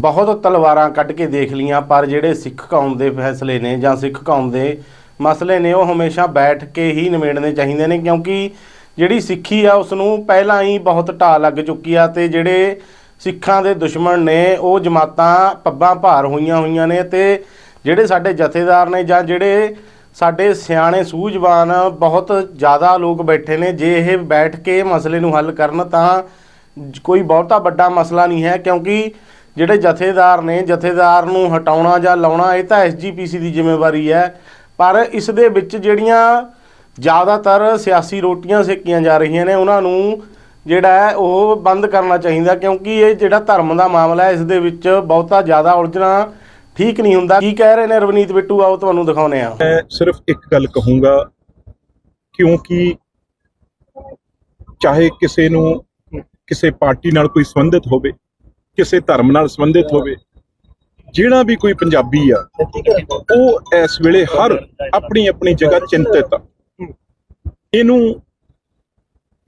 ਬਹੁਤ ਤਲਵਾਰਾਂ ਕੱਢ ਕੇ ਦੇਖ ਲੀਆਂ ਪਰ ਜਿਹੜੇ ਸਿੱਖ ਕੌਮ ਦੇ ਫੈਸਲੇ ਨੇ ਜਾਂ ਸਿੱਖ ਕੌਮ ਦੇ ਮਸਲੇ ਨੇ, ਉਹ ਹਮੇਸ਼ਾ ਬੈਠ ਕੇ ਹੀ ਨਿਬੇੜਨੇ ਚਾਹੀਦੇ ਨੇ, ਕਿਉਂਕਿ ਜਿਹੜੀ ਸਿੱਖੀ ਆ ਉਸ ਨੂੰ ਪਹਿਲਾਂ ਹੀ ਬਹੁਤ ਢਾਹ ਲੱਗ ਚੁੱਕੀ ਆ ਤੇ ਜਿਹੜੇ ਸਿੱਖਾਂ ਦੇ ਦੁਸ਼ਮਣ ਨੇ, ਉਹ ਜਮਾਤਾਂ ਪੱਬਾਂ ਭਾਰ ਹੋਈਆਂ ਹੋਈਆਂ ਨੇ ਤੇ ਜਿਹੜੇ ਸਾਡੇ ਜਥੇਦਾਰ ਨੇ ਜਾਂ ਜਿਹੜੇ ਸਾਡੇ ਸਿਆਣੇ ਸੂਝਵਾਨ ਬਹੁਤ ਜ਼ਿਆਦਾ ਲੋਕ ਬੈਠੇ ਨੇ, ਜੇ ਇਹ ਬੈਠ ਕੇ ਮਸਲੇ ਨੂੰ ਹੱਲ ਕਰਨ ਤਾਂ ਕੋਈ ਬਹੁਤਾ ਵੱਡਾ ਮਸਲਾ ਨਹੀਂ ਹੈ, ਕਿਉਂਕਿ ਜਿਹੜੇ ਜਥੇਦਾਰ ਨੇ, ਜਥੇਦਾਰ ਨੂੰ ਹਟਾਉਣਾ ਜਾਂ ਲਾਉਣਾ, ਇਹ ਤਾਂ ਐਸਜੀਪੀਸੀ ਦੀ ਜ਼ਿੰਮੇਵਾਰੀ ਹੈ। ਪਰ ਇਸ ਦੇ ਵਿੱਚ ਜਿਹੜੀਆਂ ਜ਼ਿਆਦਾਤਰ ਸਿਆਸੀ ਰੋਟੀਆਂ ਸੇਕੀਆਂ ਜਾ ਰਹੀਆਂ ਨੇ, ਉਹਨਾਂ ਨੂੰ ਜਿਹੜਾ ਉਹ ਬੰਦ ਕਰਨਾ ਚਾਹੀਦਾ, ਕਿਉਂਕਿ ਇਹ ਜਿਹੜਾ ਧਰਮ ਦਾ ਮਾਮਲਾ ਹੈ, ਇਸ ਦੇ ਵਿੱਚ ਬਹੁਤਾ ਜ਼ਿਆਦਾ ਉਲਝਣਾ ਠੀਕ ਨਹੀਂ ਹੁੰਦਾ। ਕੀ ਕਹਿ ਰਹੇ ਨੇ ਰਵਨੀਤ ਬਿੱਟੂ? ਆਓ ਤੁਹਾਨੂੰ ਦਿਖਾਉਨੇ ਆ ਮੈਂ ਸਿਰਫ ਇੱਕ ਗੱਲ ਕਹੂੰਗਾ, ਕਿਉਂਕਿ ਚਾਹੇ ਕਿਸੇ ਨੂੰ, ਕਿਸੇ ਪਾਰਟੀ ਨਾਲ ਕੋਈ ਸੰਬੰਧਿਤ ਹੋਵੇ ਕਿਸੇ ਧਰਮ ਨਾਲ ਸੰਬੰਧਿਤ ਹੋਵੇ, ਜਿਹੜਾ ਵੀ ਕੋਈ ਪੰਜਾਬੀ ਆ, ਉਹ ਇਸ ਵੇਲੇ ਹਰ ਆਪਣੀ ਆਪਣੀ ਜਗ੍ਹਾ ਚਿੰਤਿਤ ਆ। ਇਹਨੂੰ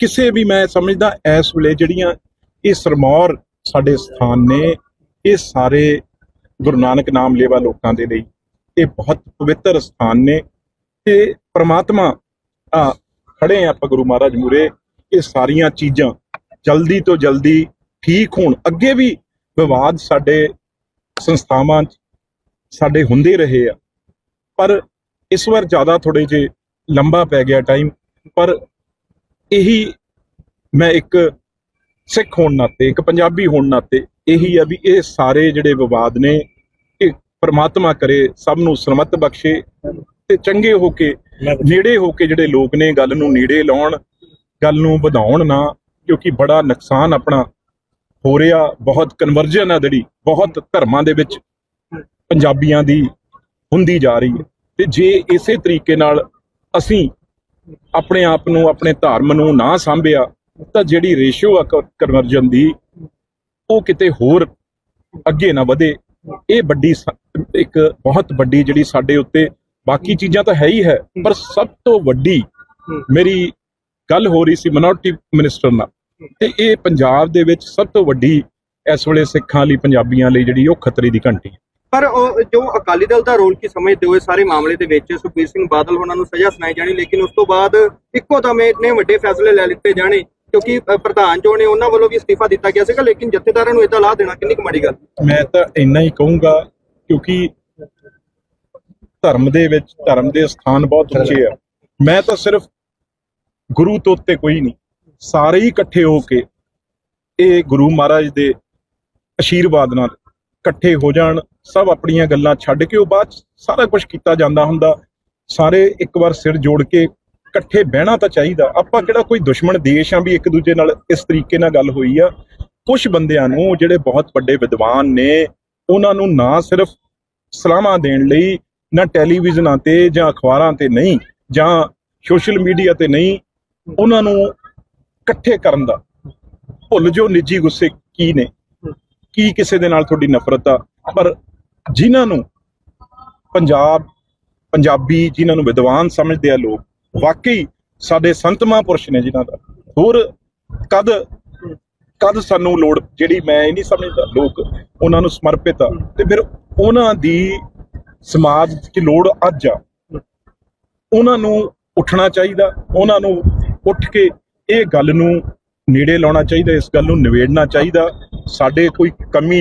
ਕਿਸੇ ਵੀ ਮੈਂ ਸਮਝਦਾ, ਇਸ ਵੇਲੇ ਜਿਹੜੀਆਂ ਇਹ ਸਰਮੌਰ ਸਾਡੇ ਸਥਾਨ ਨੇ, ਇਹ ਸਾਰੇ ਗੁਰੂ ਨਾਨਕ ਨਾਮ ਲੇਵਾ ਲੋਕਾਂ ਦੇ ਲਈ, ਇਹ ਬਹੁਤ ਪਵਿੱਤਰ ਸਥਾਨ ਨੇ। ਤੇ ਪ੍ਰਮਾਤਮਾ, ਆ, ਖੜੇ ਆ ਆਪਾਂ ਗੁਰੂ ਮਹਾਰਾਜ ਮੂਰੇ ਇਹ ਸਾਰੀਆਂ ਚੀਜ਼ਾਂ ਜਲਦੀ ਤੋਂ ਜਲਦੀ ਠੀਕ ਹੋਣ। ਅੱਗੇ ਵੀ ਵਿਵਾਦ ਸਾਡੇ ਸੰਸਥਾਵਾਂ 'ਚ, ਸਾਡੇ ਹੁੰਦੇ ਰਹੇ ਆ। ਪਰ ਇਸ ਵਾਰ ਜ਼ਿਆਦਾ ਥੋੜੇ ਜੇ ਲੰਬਾ ਪੈ ਗਿਆ ਟਾਈਮ ਪਰ ਇਹੀ ਮੈਂ ਇੱਕ ਸਿੱਖ ਹੋਣ ਨਾਤੇ, ਇੱਕ ਪੰਜਾਬੀ ਹੋਣ ਨਾਤੇ ਇਹੀ ਆ ਵੀ ਇਹ ਸਾਰੇ ਜਿਹੜੇ ਵਿਵਾਦ ਨੇ, ਇਹ ਪ੍ਰਮਾਤਮਾ ਕਰੇ, ਸਭ ਨੂੰ ਸਰਮਤ ਬਖਸ਼ੇ ਤੇ ਚੰਗੇ ਹੋ ਕੇ, ਨੇੜੇ ਹੋ ਕੇ ਜਿਹੜੇ ਲੋਕ ਨੇ, ਗੱਲ ਨੂੰ ਨੇੜੇ ਲਾਉਣ, ਗੱਲ ਨੂੰ ਵਧਾਉਣ ਨਾ, ਕਿਉਂਕਿ ਬੜਾ ਨੁਕਸਾਨ ਆਪਣਾ ਹੋ ਰਿਹਾ ਬਹੁਤ ਕਨਵਰਜਨ ਆ ਜਿਹੜੀ, ਬਹੁਤ ਧਰਮਾਂ ਦੇ ਵਿੱਚ ਪੰਜਾਬੀਆਂ ਦੀ ਹੁੰਦੀ ਜਾ ਰਹੀ ਹੈ। ਤੇ ਜੇ ਇਸੇ ਤਰੀਕੇ ਨਾਲ ਅਸੀਂ ਆਪਣੇ ਆਪ ਨੂੰ, ਆਪਣੇ ਧਰਮ ਨੂੰ ਨਾ ਸਾਂਭਿਆ, ਤਾਂ ਜਿਹੜੀ ਰੇਸ਼ੋ ਆ ਕਨਵਰਜਨ ਦੀ, ਉਹ ਕਿਤੇ ਹੋਰ ਅੱਗੇ ਨਾ ਵਧੇ। ਇਹ ਵੱਡੀ ਸ- ਇੱਕ ਬਹੁਤ ਵੱਡੀ ਜਿਹੜੀ ਸਾਡੇ ਉੱਤੇ, ਬਾਕੀ ਚੀਜ਼ਾਂ ਤਾਂ ਹੈ ਹੀ ਹੈ, ਪਰ ਸਭ ਤੋਂ ਵੱਡੀ ਮੇਰੀ ਗੱਲ ਹੋ ਰਹੀ ਸੀ ਮਿਨੋਰਟੀ ਮਿਨਿਸਟਰ ਨਾਲ। ਤੇ ਇਹ ਪੰਜਾਬ ਦੇ ਵਿੱਚ ਸਭ ਤੋਂ ਵੱਡੀ ਇਸ ਵੇਲੇ ਸਿੱਖਾਂ ਲਈ ਪੰਜਾਬੀਆਂ ਲਈ ਜਿਹੜੀ ਉਹ ਖਤਰੇ ਦੀ ਘੰਟੀ ਹੈ। ਪਰ ਉਹ ਜੋ ਅਕਾਲੀ ਦਲ ਦਾ ਰੋਲ ਕੀ ਸਮਝਦੇ ਹੋ ਇਸ ਸਾਰੇ ਮਾਮਲੇ ਦੇ ਵਿੱਚ? ਸੁਖਬੀਰ ਸਿੰਘ ਬਾਦਲ ਉਹਨਾਂ ਨੂੰ ਸਜ਼ਾ ਸੁਣਾਈ ਜਾਣੀ ਲੇਕਿਨ ਉਸ ਤੋਂ ਬਾਅਦ ਇੱਕੋ ਦਮ ਇੰਨੇ ਵੱਡੇ ਫੈਸਲੇ ਲੈ ਲਿੱਤੇ ਜਾਣੇ ਕਿਉਂਕਿ ਪ੍ਰਧਾਨ ਜੋ ਨੇ ਉਹਨਾਂ ਵੱਲੋਂ ਵੀ ਅਸਤੀਫਾ ਦਿੱਤਾ ਗਿਆ ਸੀਗਾ ਲੇਕਿਨ ਜਥੇਦਾਰਾਂ ਨੂੰ ਇਦਾਂ ਲਾ ਦੇਣਾ ਕਿੰਨੀ ਕੁ ਮਾੜੀ ਗੱਲ ਮੈਂ ਤਾਂ ਇੰਨਾ ਹੀ ਕਹੂੰਗਾ ਕਿਉਂਕਿ ਧਰਮ ਦੇ ਵਿੱਚ ਧਰਮ ਦੇ ਸਥਾਨ ਬਹੁਤ ਉੱਚੇ ਆ। ਮੈਂ ਤਾਂ ਸਿਰਫ ਗੁਰੂ ਤੋਂ ਉੱਤੇ ਕੋਈ ਨਹੀਂ। ਸਾਰੇ ਹੀ ਇਕੱਠੇ ਹੋ ਕੇ ਇਹ ਗੁਰੂ ਮਹਾਰਾਜ ਦੇ ਅਸ਼ੀਰਵਾਦ ਨਾਲ ਇਕੱਠੇ ਹੋ ਜਾਣ, ਸਭ ਆਪਣੀਆਂ ਗੱਲਾਂ ਛੱਡ ਕੇ ਉਹ ਬਾਅਦ 'ਚ ਸਾਰਾ ਕੁਝ ਕੀਤਾ ਜਾਂਦਾ ਹੁੰਦਾ। ਸਾਰੇ ਇੱਕ ਵਾਰ ਸਿਰ ਜੋੜ ਕੇ ਇਕੱਠੇ ਬਹਿਣਾ ਤਾਂ ਚਾਹੀਦਾ। ਆਪਾਂ ਕਿਹੜਾ ਕੋਈ ਦੁਸ਼ਮਣ ਦੇਸ਼ ਆ ਵੀ ਇੱਕ ਦੂਜੇ ਨਾਲ ਇਸ ਤਰੀਕੇ ਨਾਲ ਗੱਲ ਹੋਈ ਆ। ਕੁਝ ਬੰਦਿਆਂ ਨੂੰ ਜਿਹੜੇ ਬਹੁਤ ਵੱਡੇ ਵਿਦਵਾਨ ਨੇ, ਉਹਨਾਂ ਨੂੰ ਨਾ ਸਿਰਫ ਸਲਾਹਾਂ ਦੇਣ ਲਈ, ਨਾ ਟੈਲੀਵਿਜ਼ਨਾਂ ਤੇ ਜਾਂ ਅਖਬਾਰਾਂ ਤੇ ਨਹੀਂ, ਜਾਂ ਸੋਸ਼ਲ ਮੀਡੀਆ ਤੇ ਨਹੀਂ, ਉਹਨਾਂ ਨੂੰ ਇਕੱਠੇ ਕਰਨ ਦਾ। ਭੁੱਲ ਜੋ ਨਿੱਜੀ ਗੁੱਸੇ ਕੀ ਨੇ। ਕੀ ਕਿਸੇ ਦੇ ਨਾਲ ਤੁਹਾਡੀ ਨਫ਼ਰਤ ਆ। ਪਰ ਜਿਨ੍ਹਾਂ ਨੂੰ ਪੰਜਾਬ, ਪੰਜਾਬੀ ਜਿਨ੍ਹਾਂ ਨੂੰ ਵਿਦਵਾਨ ਸਮਝਦੇ ਆ ਲੋਕ, ਵਾਕਈ ਸਾਡੇ ਸੰਤ ਮਹਾਂਪੁਰਸ਼ ਨੇ ਜਿਨ੍ਹਾਂ ਦਾ। ਹੋਰ ਕਦ ਕਦ ਸਾਨੂੰ ਲੋੜ ਜਿਹੜੀ ਮੈਂ ਇਹ ਨਹੀਂ ਸਮਝਦਾ, ਲੋਕ ਉਹਨਾਂ ਨੂੰ ਸਮਰਪਿਤ ਆ। ਤੇ ਫਿਰ ਉਹਨਾਂ ਦੀ ਸਮਾਜ 'ਚ ਲੋੜ ਅੱਜ ਆ। ਉਹਨਾਂ ਨੂੰ ਉੱਠਣਾ ਚਾਹੀਦਾ। ਉਹਨਾਂ ਨੂੰ ਉੱਠ ਕੇ ਇਹ ਗੱਲ ਨੂੰ ਨੇੜੇ ਲਾਉਣਾ ਚਾਹੀਦਾ, ਇਸ ਗੱਲ ਨੂੰ ਨਿਬੇੜਨਾ ਚਾਹੀਦਾ। ਸਾਡੇ ਕੋਈ ਕਮੀ ਨਹੀਂ।